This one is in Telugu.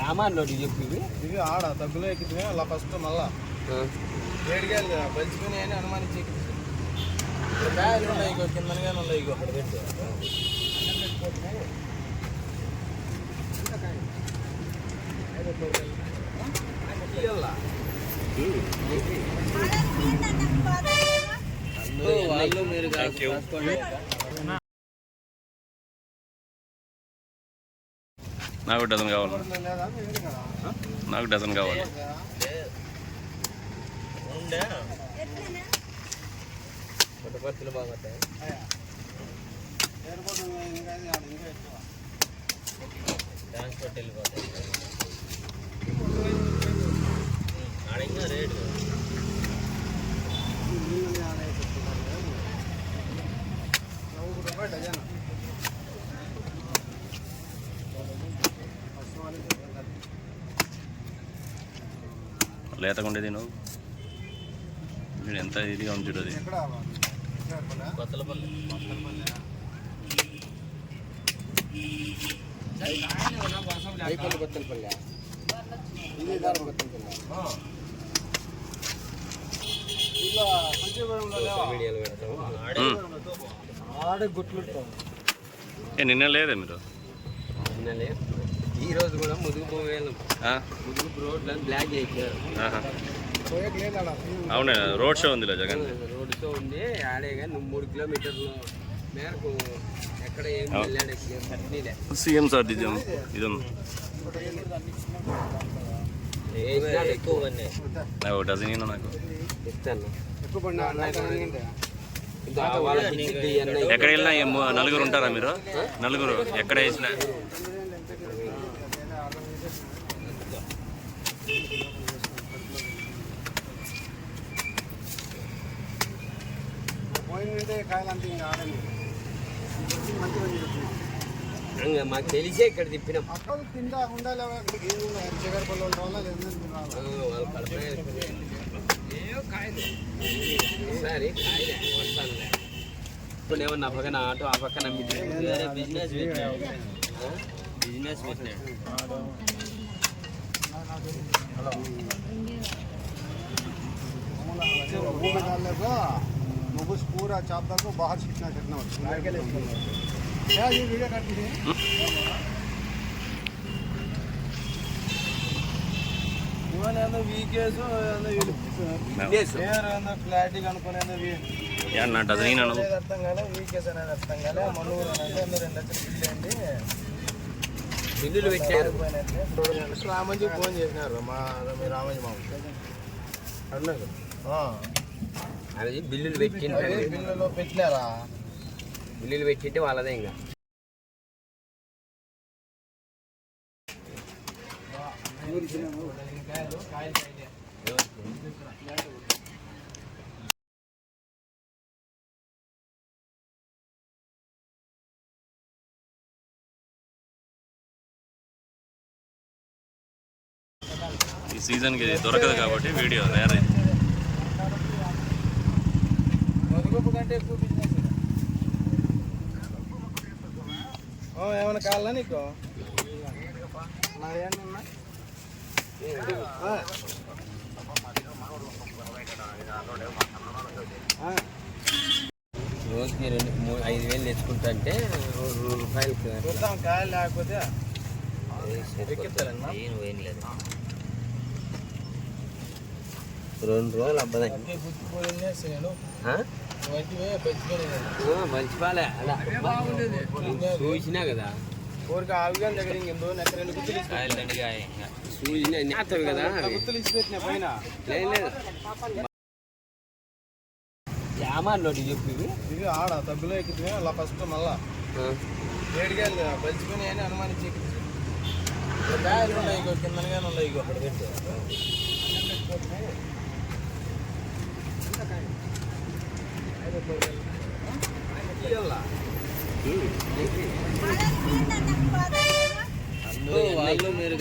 ఏమన్నాడు చెప్పి ఇవి? ఇవి ఆడ తగ్గులో ఎక్కితే అలా ఫస్ట్ మళ్ళా. వేడిగాయలు కదా బలిసిపోయినాయి అని అనుమానించి ఇక్కడ ఉన్నాయి ఇగో కిందనగా ఉన్నాయి ఇగో అక్కడ పెట్టు. వాళ్ళు మీరు నాకు డజన్ కావాలి. నాకు డజన్ కావాలి. ఉండే డజన్ బాగుంటాయి ట్రాన్స్పోర్ట్ వెళ్ళిపోతాయి అడిగిన రేటు లేతకుండేది నువ్వు వీడు ఎంత ఇదిగా ఉంది చూడు అది కొత్తలపల్లి అయిపోయింది కొత్తలపల్లి ఇది దారి కొత్తలపల్లి వీడియోలు పెడతాము ఉమ్. ఆడే గుట్లు ఏ నిన్న లేదే మీరు? ఈ రోజు కూడా ముదుగు పోవేళ్ళం ఆ? ముదుగు రోడ్లు బ్లాక్ చేశారు. ఆహా. అవునే? రోడ్ షో ఉందిలే జగన్. రోడ్డుతో ఉంది. ఆడే కానీ నువ్వు మూడు కిలోమీటర్ల మేరకు ఎక్కడ ఏం. వెళ్ళాడు సీఎం సార్ ఇది ఉంది. ఇది. ఉంది ఎక్కువ డజన్ నాకు. ఇస్తాను. ఎక్కడ వెళ్ళినా నలుగురు ఉంటారా మీరు? నలుగురు. ఎక్కడ వేసినా. ఇంకా మాకు తెలిసే ఇక్కడ తిప్పినాం. అక్కడ కింద ఉండాలి సరే కాయలే. వస్తానులే. ఇప్పుడు ఏమన్నా ఆ పక్కన ఆటో ఆ? పక్కన బిజినెస్ బిజినెస్ वो में डाल लेगा मुझे पूरा चापदा को बाहर छिटना करना होता क्या ये वीडियो करती है ఇవన్నీ ఏందో వీకేస్ పేరు ఏందో క్లారిటీ కనుక్కొని ఏందో యా నా డజన్ ఇవ్వు నువ్వు అనేది అర్థం కాలే వీకేస్ అనేది అర్థం కాలే మనూరు అనేది ఏందో రెండు లక్షలు బిల్లు అండి బిల్లులు పెట్టారు రామంజీ ఫోన్ చేసినారు మా మీ రామంజీ మామ అన్నారు అది బిల్లులు పెట్టింటే బిల్లులో పెట్టినారా? బిల్లులు పెట్టింటే వాళ్ళదే ఇంకా. ఈ సీజన్కి దొరకదు కాబట్టి వీడియో వేరే కంటే ఎక్కువ బిజినెస్ ఏమైనా కావాలా నీకు? నాదేమన్నా రోజుకి రెండు మూడు ఐదు వేలు తెచ్చుకుంటా అంటే రెండు రూపాయలు చూద్దాం కాయలు లేకపోతే రెండు రోజులు అబ్బదా మంచిపాలే అలా. చూసినా కదా. చూసినా నేతవి కదా ఏమన్నాడు చెప్పి? ఇవి. ఆడ తగ్గులో ఎక్కితే అలా ఫస్ట్ మళ్ళా. వేడిగాయలు కదా అని అనుమానించి కాయలు ఉన్నాయి ఇగో కిందనగా ఉన్నాయి ఇగో అక్కడ పెట్టు. ఇయ్యాల. అందరూ వాళ్ళు మీరు